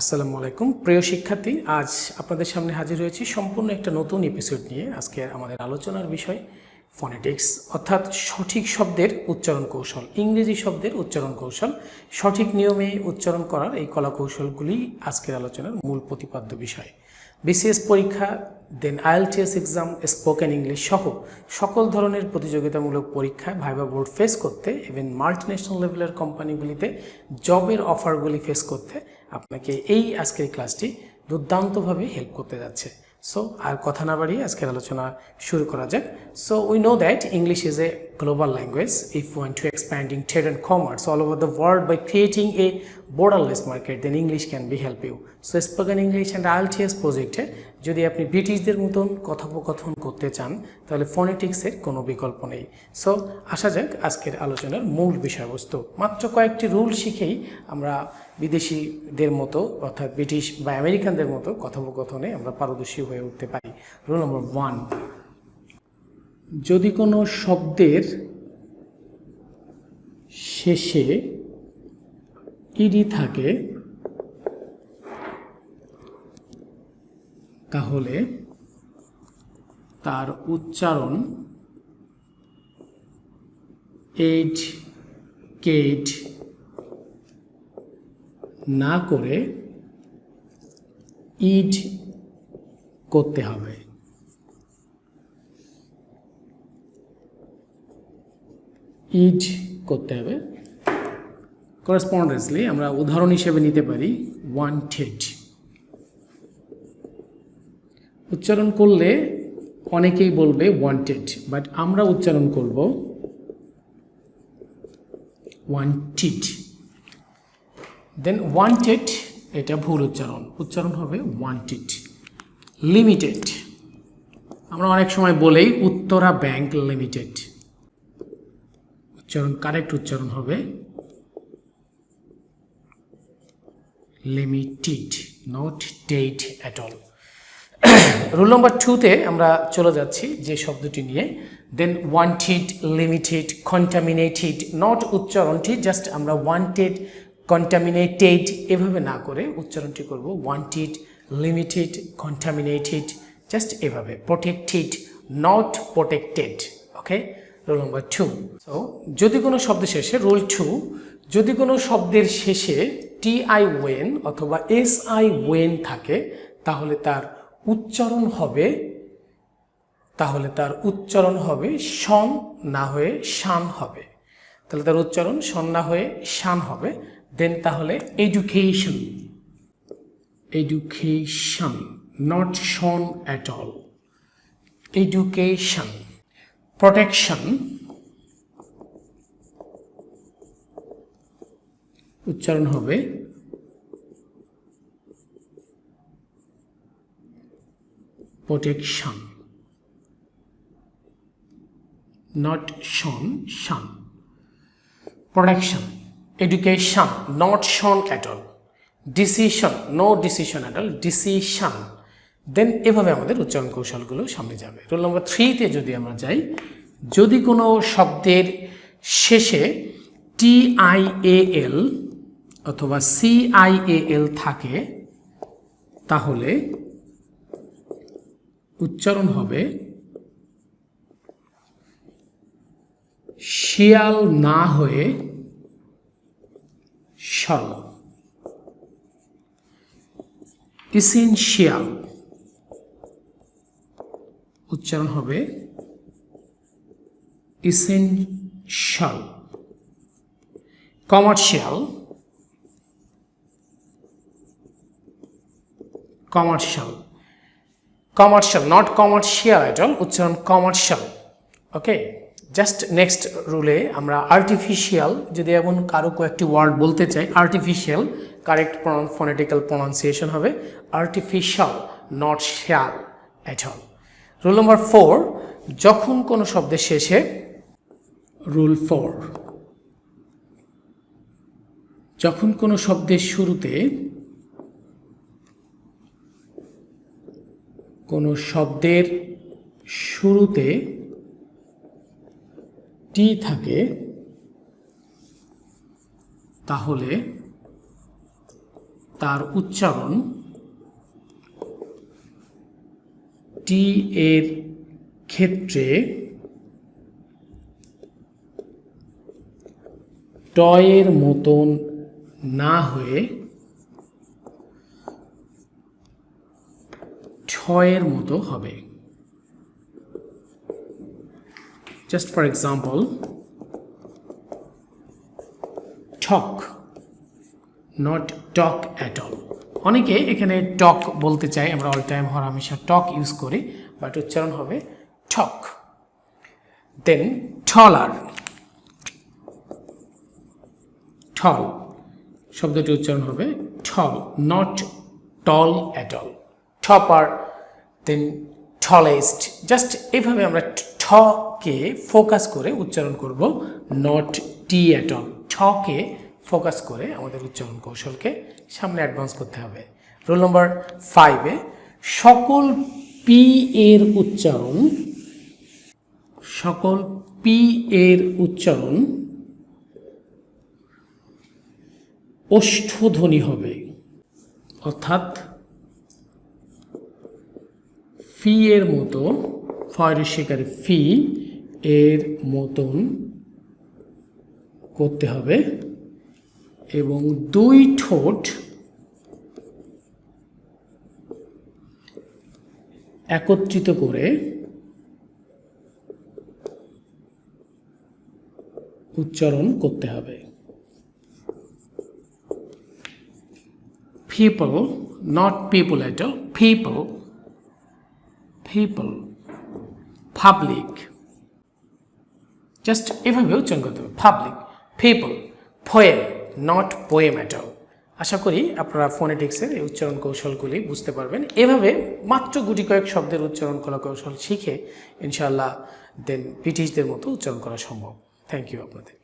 আসসালামু আলাইকুম। প্রিয় শিক্ষার্থী, আজ আপনাদের সামনে হাজির হয়েছি সম্পূর্ণ একটা নতুন এপিসোড নিয়ে। আজকে আমাদের আলোচনার বিষয় ফনেটিক্স অর্থাৎ সঠিক শব্দের উচ্চারণ কৌশল, ইংরেজি শব্দের উচ্চারণ কৌশল। সঠিক নিয়মে উচ্চারণ করার এই কলা কৌশলগুলি আজকের আলোচনার মূল প্রতিপাদ্য বিষয়। বিসিএস পরীক্ষা দেন আইএলটিএস এক্সাম স্পোকেন ইংলিশ সহ সকল ধরনের প্রতিযোগিতামূলক পরীক্ষায় ভাইবা বোর্ড ফেস করতে ইভেন মাল্টি ন্যাশনাল লেভেলের কোম্পানিগুলিতে জবের অফারগুলি ফেস করতে আপনাকে এই আজকের ক্লাসটি দুর্দান্তভাবে হেল্প করতে যাচ্ছে। সো আর কথা না বাড়িয়ে আজকের আলোচনা শুরু করা যাক। So we know that English is a global language if we want to expanding trade and commerce all over the world by creating a borderless market, then english can be help you. So, spoken english and IELTS প্রজেক্টে যদি আপনি ব্রিটিশদের মতন কথোপকথন করতে চান, তাহলে ফোনেটিক্সের কোনো বিকল্প নেই। সো আসা যাক আজকের আলোচনার মূল বিষয়বস্তু। মাত্র কয়েকটি রুল শিখেই আমরা বিদেশিদের মতো, অর্থাৎ ব্রিটিশ বা আমেরিকানদের মতো কথোপকথনে আমরা পারদর্শী হয়ে উঠতে পারি। রুল নম্বর ওয়ান যদি কোনো শব্দের শেষে ইডি থাকে, তাহলে তার উচ্চারণ এইড কেড না করে ইড করতে হবে। ইড করতে হবে। করেসপন্ডেন্সলি আমরা উদাহরণ হিসেবে নিতে পারি ওয়ান্টেড উচ্চারণ করলে অনেকেই বলবে ওয়ান্টেড বাট আমরা উচ্চারণ করব ওয়ান্টেড দেন ওয়ান্টেড এটা ভুল উচ্চারণ। উচ্চারণ হবে ওয়ান্টেড লিমিটেড আমরা অনেক সময় বলেই উত্তরা ব্যাংক লিমিটেড উচ্চারণ কারেক্ট উচ্চারণ হবে limited not date at all rule number টুতে আমরা চলে যাচ্ছি যে শব্দটি নিয়ে। Then wanted limited contaminated not উচ্চারণটি just আমরা ওয়ান্টেড কন্টামিনেটেড এভাবে না করে উচ্চারণটি করব। ওয়ান্টেড লিমিটেড কন্টামিনেটেড জাস্ট এভাবে। Protected not protected okay rule number two so যদি কোনো শব্দের শেষে রোল টু যদি কোনো শব্দের শেষে টি আই ওয়েন অথবা এস আই ওয়েন থাকে, তাহলে তার উচ্চারণ হবে, তাহলে তার উচ্চারণ হবে সন না হয়ে শান হবে। তাহলে তার উচ্চারণ সন না হয়ে শান হবে। দেন তাহলে education education not shun at all education protection উচ্চারণ হবে protection not shun Shaan protection education not shun at all decision no decision at all decision then এভাবে আমাদের উচ্চারণ কৌশলগুলো সামনে যাবে। রোল নম্বর থ্রিতে যদি আমরা যাই, যদি কোনো শব্দের শেষে টি আই এল অথবা সি আই এ এল থাকে, তাহলে উচ্চারণ হবে শিয়াল না হয়ে সরল। ইসেনশিয়াল উচ্চারণ হবে essential commercial commercial commercial not commercial at all উচ্চারণ কমার্শিয়াল ওকে জাস্ট নেক্সট রুলে আমরা আর্টিফিশিয়াল যদি এমন কারও কয়েকটি ওয়ার্ড বলতে চাই আর্টিফিশিয়াল কারেক্ট ফোনেটিক্যাল প্রনাউন্সিয়েশন হবে আর্টিফিশিয়াল নট শিয়াল at all rule number four যখন কোনো শব্দের শেষে রুল ফোর যখন কোনো শব্দের শুরুতে কোনো শব্দের শুরুতে টি থাকে, তাহলে তার উচ্চারণ টি এর ক্ষেত্রে টয়ের মতন না হয়ে ছয়ের মতো হবে। Just for example talk not talk at all অনেকে এখানে টক বলতে চাই আমরা অল টাইম হর হামেশা টক ইউজ করি বাট উচ্চারণ হবে ঠক। Then taller. ঠল, শব্দটি উচ্চারণ হবে tall not tall at all topper then tallest just এইভাবে আমরা ঠকে ফোকাস করে উচ্চারণ করব নট টি অ্যাট অল ঠকে ফোকাস করে আমাদের উচ্চারণ কৌশলকে সামনে অ্যাডভান্স করতে হবে। রোল নম্বর ফাইভে সকল পি এর উচ্চারণ, সকল পি এর উচ্চারণ ওষ্ঠধ্বনি হবে। অর্থাৎ ফি এর মতো, ফয়ের শিকারী ফি এর মতন করতে হবে। এবং দুই ঠোঁট একত্রিত করে উচ্চারণ করতে হবে। People, not people at all, people, people, public. Just এভাবে উচ্চারণ করতে হবে। Public people poem not poem at all আশা করি আপনারা ফোনেটিক্সের এই উচ্চারণ কৌশলগুলি বুঝতে পারবেন। এভাবে মাত্র গুটি কয়েক শব্দের উচ্চারণ করা কৌশল শিখে, ইনশাআল্লাহ দেন ব্রিটিশদের মতো উচ্চারণ করা সম্ভব। থ্যাংক ইউ আপনাদের।